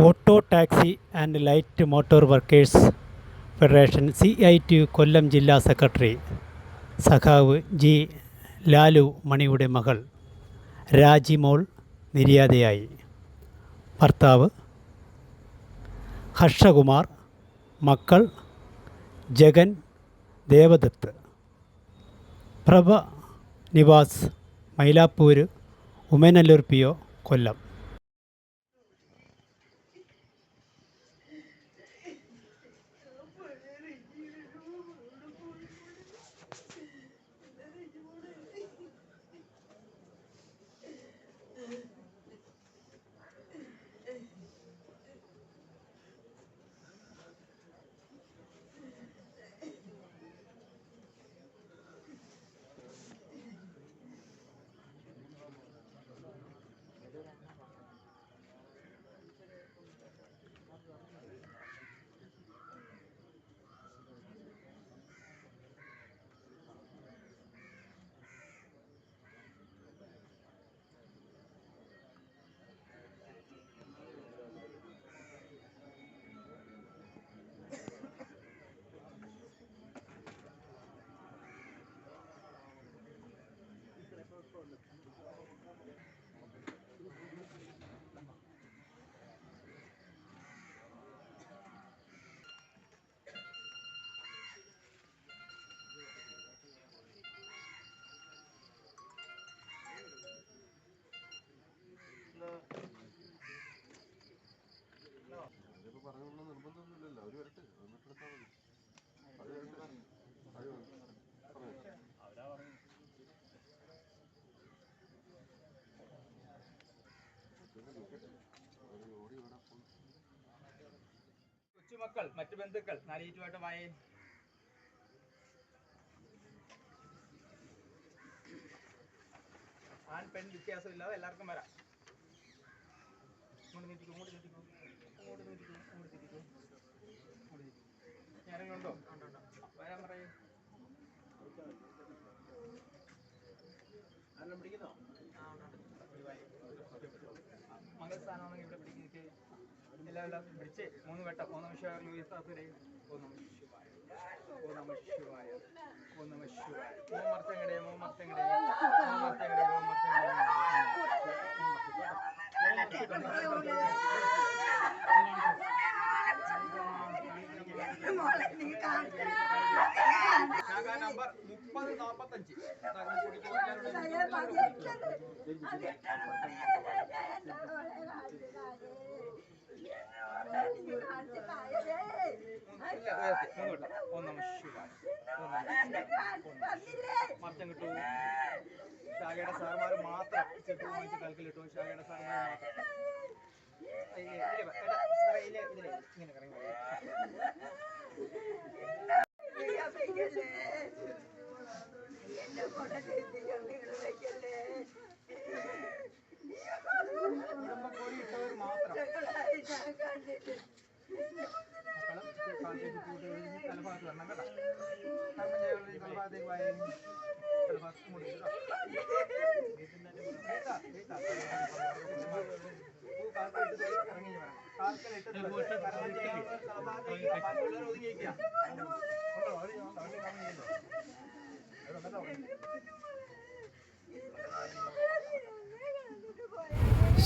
Auto taxi and light motor workers federation C I T Kollam ജില്ലാ secretary. സഖാവ് G Lalu മണിയുടെ മകൾ രാജിമോൾ നിര്യാതയായി. ഭർത്താവ് ഹർഷകുമാർ. മക്കൾ Jagan Devadath. Prabha Nivas Mylapore Umanallur P O Kollam. അതിപ്പോ പറഞ്ഞോളൂ നിർബന്ധമൊന്നുമില്ലല്ലോ. അവർ വരട്ടെ. വന്നിട്ടെടുത്താൽ മതി. അത് കഴിഞ്ഞിട്ട് അത് കൊച്ചുമക്കൾ മറ്റു ബന്ധുക്കൾ നാലീറ്റുമായിട്ട് വായേ. ആൺ പെൺ വ്യത്യാസമില്ലാതെ എല്ലാവർക്കും വരാം. ഇങ്ങോട്ട് നീട്ടിക്കും ഇങ്ങോട്ട് നീട്ടിക്കും. ഇങ്ങോട്ട് നീട്ടിക്കും ഇങ്ങോട്ട് തിരിക്കും ഇങ്ങോട്ട് തിരിക്കും ഞാനെങ്കിലും ഉണ്ടോ? വരാൻ പറയേ. പിടിക്കുന്നോ? ഇവിടെ പിടിക്കുക എല്ലാം പിടിച്ച് മൂന്ന് വട്ടം ഓ നമ ശിവായ ലൂയിസാസുരേ ഓ നമ ശിവായ ഓ നമ ശിവായ ഓ നമ ശിവായ. മോ മർത്തങ്ങടെ മോ മർത്തങ്ങടെ മോ മർത്തങ്ങടെ മോ മർത്തങ്ങടെ ശാഖ നമ്പർ മുപ്പത് നാപ്പത്തഞ്ച് ഓ നമ ശിവായ ഓ നമ മർത്തം കിട്ടൂ ശാഖയുടെ സാറുമാർ മാത്രം ചെട്ട് വാങ്ങിച്ച് കൽക്കലിട്ടു. ശാഖയുടെ സാറുമാർ മാത്രം. ഇങ്ങനെ കറങ്ങി. കുടുംബക്കോടി ഇട്ടവർ മാത്രം തലഭാഗത്ത് വരണം കേട്ടോ കർമ്മം ചെയ്യാനുള്ള തലഭാഗത്തേക്ക് വായ തലഭാഗത്ത് ഇങ്ങോട്ട് ഇട്ടോ. കേട്ടാ, കേട്ടാ. പൂ കാൽക്കലിട്ട് ദേ ഇറങ്ങി വരണം. കാൽക്കലിട്ട് ദേ കർമ്മം ചെയ്യാനുള്ള തലഭാഗത്തേക്ക് വാ. ബാക്കിയുള്ളവർ ഒതുങ്ങിയിരിക്കുക. ഉണ്ടോ? അവർ അവർ കർമ്മം ചെയ്യുന്നുണ്ടോ? അവിടെ ഉണ്ടല്ലോ.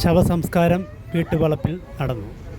ശവസംസ്കാരം വീട്ടുവളപ്പിൽ നടന്നു.